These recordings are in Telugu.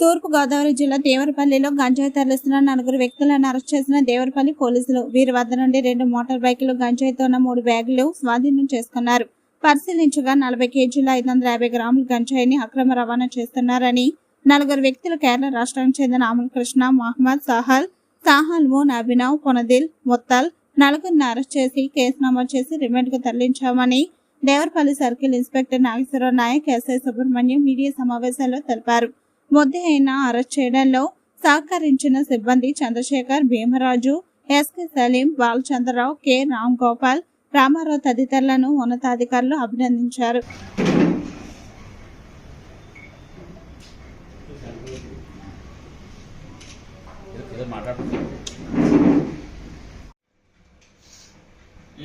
తూర్పు గోదావరి జిల్లా దేవరపల్లిలో గంజాయి తరలిస్తున్న నలుగురు వ్యక్తులను అరెస్ట్ చేసిన దేవరపల్లి పోలీసులు. వీరి వద్ద నుండి రెండు మోటార్ బైకులు గంజాయితో ఉన్న మూడు బ్యాగులు స్వాధీనం చేసుకున్నారు. పరిశీలించగా నలభై కేజీల ఐదు వందల యాభై గ్రాముల గంజాయిని అక్రమ రవాణా చేస్తున్నారని నలుగురు వ్యక్తులు కేరళ రాష్ట్రానికి చెందిన అమల్ కృష్ణ మహమ్మద్ సాహల్ సాహల్ మోన్ అభినవ్ కొనదిల్ ముత్తల్ నలుగురిని అరెస్ట్ చేసి కేసు నమోదు చేసి రిమాండ్కు తరలించామని Devarapalli circle inspector Nageswararao Naik SI Subrahmanyam media సమావేశంలో తెలిపారు. ముద్ద అయిన అరెస్ట్ చేయడంలో సహకరించిన సిబ్బంది చంద్రశేఖర్ భీమరాజు ఎస్కే సలీం బాలచంద్రరావు కె. రామ్ గోపాల్ రామారావు తదితరులను ఉన్నతాధికారులు అభినందించారు.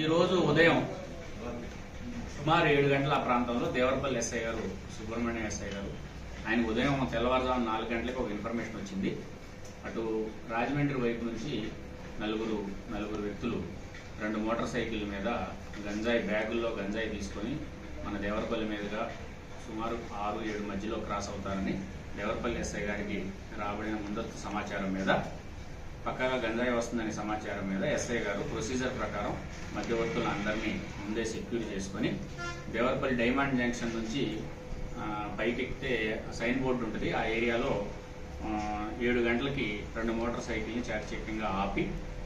ఈరోజు ఉదయం సుమారు ఏడు గంటల ప్రాంతంలో దేవరపల్లి ఎస్ఐ గారు సుబ్రహ్మణ్యం ఎస్ఐ గారు ఆయన ఉదయం తెల్లవారుజాము నాలుగు గంటలకు ఒక ఇన్ఫర్మేషన్ వచ్చింది. అటు రాజమండ్రి వైపు నుంచి నలుగురు నలుగురు వ్యక్తులు రెండు మోటార్ సైకిల్ మీద గంజాయి బ్యాగుల్లో గంజాయి తీసుకొని మన దేవరపల్లి మీదుగా సుమారు ఆరు ఏడు మధ్యలో క్రాస్ అవుతారని దేవరపల్లి ఎస్ఐ గారికి రాబడిన ముందస్తు సమాచారం మీద పక్కాగా గంజాయి వస్తుందనే సమాచారం మీద ఎస్ఐ గారు ప్రొసీజర్ ప్రకారం మధ్యవర్తులందరినీ ముందే సెక్యూర్ చేసుకొని దేవరపల్లి డైమండ్ జంక్షన్ నుంచి పైకి ఎక్కితే సైన్ బోర్డు ఉంటుంది. ఆ ఏరియాలో ఏడు గంటలకి రెండు మోటార్ సైకిల్ని చాకచక్యంగా ఆపి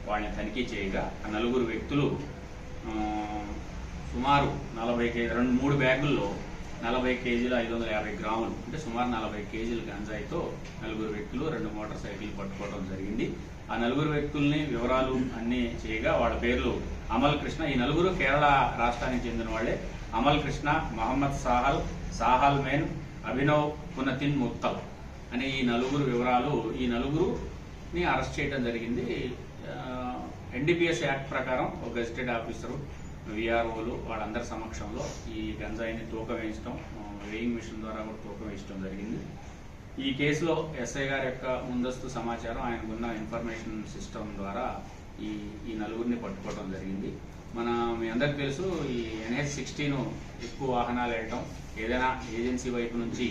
వాళ్ళని తనిఖీ చేయగా ఆ నలుగురు వ్యక్తులు సుమారు నలభై రెండు మూడు బ్యాగుల్లో నలభై కేజీల ఐదు వందల యాభై గ్రాములు అంటే సుమారు నలభై కేజీల గంజాయితో నలుగురు వ్యక్తులు రెండు మోటార్ సైకిల్ పట్టుకోవడం జరిగింది. ఆ నలుగురు వ్యక్తుల్ని వివరాలు అన్ని చేయగా వాళ్ళ పేర్లు అమల్ కృష్ణ. ఈ నలుగురు కేరళ రాష్ట్రానికి చెందిన వాళ్ళే. అమల్ కృష్ణ మహమ్మద్ సాహల్ సాహల్ మేన్ అభినవ్ పునతిన్ ముత్తల్ అనే ఈ నలుగురు వివరాలు ఈ నలుగురుని అరెస్ట్ చేయడం జరిగింది. ఎన్డీపీఎస్ యాక్ట్ ప్రకారం ఒక గజిటెడ్ ఆఫీసరు విఆర్ఓలు వాళ్ళందరి సమక్షంలో ఈ గంజాయిని తూకం వేయించడం వేయింగ్ మిషన్ ద్వారా కూడా తూకం వేయించడం జరిగింది. ఈ కేసులో ఎస్ఐ గారి యొక్క ముందస్తు సమాచారం ఆయనకున్న ఇన్ఫర్మేషన్ సిస్టమ్ ద్వారా ఈ ఈ నలుగురిని పట్టుకోవడం జరిగింది. మన మీ అందరికి తెలుసు ఈ ఎన్హెచ్ సిక్స్టీన్ ఎక్కువ వాహనాలు వెళ్ళటం ఏదైనా ఏజెన్సీ వైపు నుంచి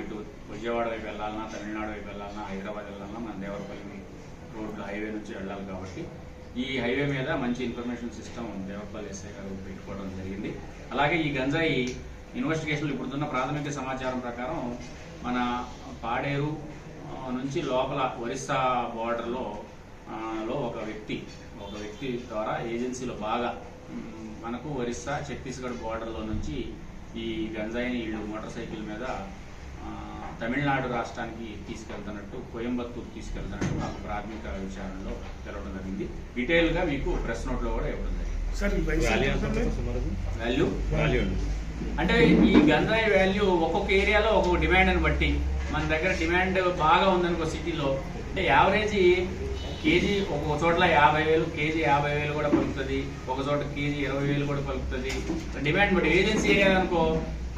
ఇటు విజయవాడ వైపు వెళ్ళాలన్నా తమిళనాడు వైపు వెళ్ళాలన్నా హైదరాబాద్ వెళ్ళాలన్నా మన దేవరపల్లి రోడ్డు హైవే నుంచి వెళ్ళాలి కాబట్టి ఈ హైవే మీద మంచి ఇన్ఫర్మేషన్ సిస్టమ్ దేవపాల్ ఎస్ఐ గారు పెట్టుకోవడం జరిగింది. అలాగే ఈ గంజాయి ఇన్వెస్టిగేషన్లు ఇప్పుడున్న ప్రాథమిక సమాచారం ప్రకారం మన పాడేరు నుంచి లోపల ఒరిస్సా బార్డర్లో లో ఒక వ్యక్తి ఒక వ్యక్తి ద్వారా ఏజెన్సీలో బాగా మనకు ఒరిస్సా ఛత్తీస్గఢ్ బార్డర్లో నుంచి ఈ గంజాయిని వీళ్ళు మోటార్ సైకిల్ మీద తమిళనాడు రాష్ట్రానికి తీసుకెళ్తున్నట్టు కోయంబత్తూరు తీసుకెళ్తున్నట్టు మాకు ప్రాథమిక విచారణలో తెలవడం జరిగింది. డీటెయిల్గా మీకు ప్రెస్ నోట్లో కూడా ఇవ్వడం జరిగింది. సార్ ఈ వయసు ఎంత ఉంటుంది? వాల్యూ? వాల్యూ అంటే ఈ గంజాయి వాల్యూ ఒక్కొక్క ఏరియాలో ఒక్కొక్క డిమాండ్ అని బట్టి మన దగ్గర డిమాండ్ బాగా ఉందనుకో సిటీలో అంటే యావరేజ్ కేజీ ఒక్కొక్క చోట్ల యాభై వేలు కేజీ యాభై వేలు కూడా పలుకుతుంది ఒక చోట కేజీ ఇరవై వేలు కూడా పలుకుతుంది. డిమాండ్ బట్టి ఏజెన్సీ ఏరియా అనుకో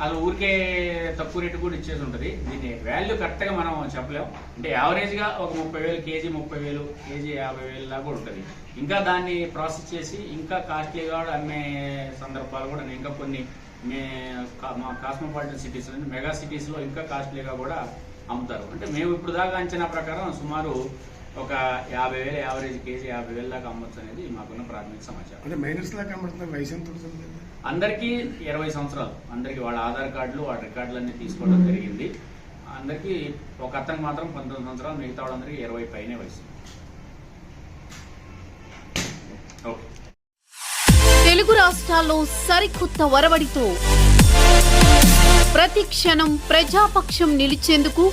అది ఊరికే తక్కువ రేటు కూడా ఇచ్చేసి ఉంటుంది. దీన్ని వాల్యూ కరెక్ట్గా మనం చెప్పలేం. అంటే యావరేజ్గా ఒక ముప్పై వేలు కేజీ ముప్పై వేలు కేజీ యాభై వేలు దాకా కూడా ఉంటుంది. ఇంకా దాన్ని ప్రాసెస్ చేసి ఇంకా కాస్ట్లీగా కూడా అమ్మే సందర్భాలు కూడా ఇంకా కొన్ని మే కా- మా కాస్మోపాలిటన్ సిటీస్ మెగా సిటీస్లో ఇంకా కాస్ట్లీగా కూడా అమ్ముతారు. అంటే మేము ఇప్పుడు దాకా అంచనా ప్రకారం సుమారు ఒక యాభై వేలు యావరేజ్ కేజీ యాభై వేలు దాకా అమ్మొచ్చు అనేది మాకున్న ప్రాథమిక సమాచారం. అంటే లాగా కనబడుతున్నారు వయసు ఎంత ఉంటుంది? అందరికీ ఇరవై సంవత్సరాలు. అందరికీ వాళ్ళ ఆధార్ కార్డులు వాళ్ళ రికార్డులన్నీ తీసుకోవడం జరిగింది. అందరికీ ఒక అతనికి మాత్రం పంతొమ్మిది సంవత్సరాలు మిగతా వాళ్ళందరికీ ఇరవై పైనే వయసు. ఓకే. తెలుగు రాష్ట్రాల్లో సరికొత్త వరవడితో ప్రతి క్షణం ప్రజాపక్షం నిలిచేందుకు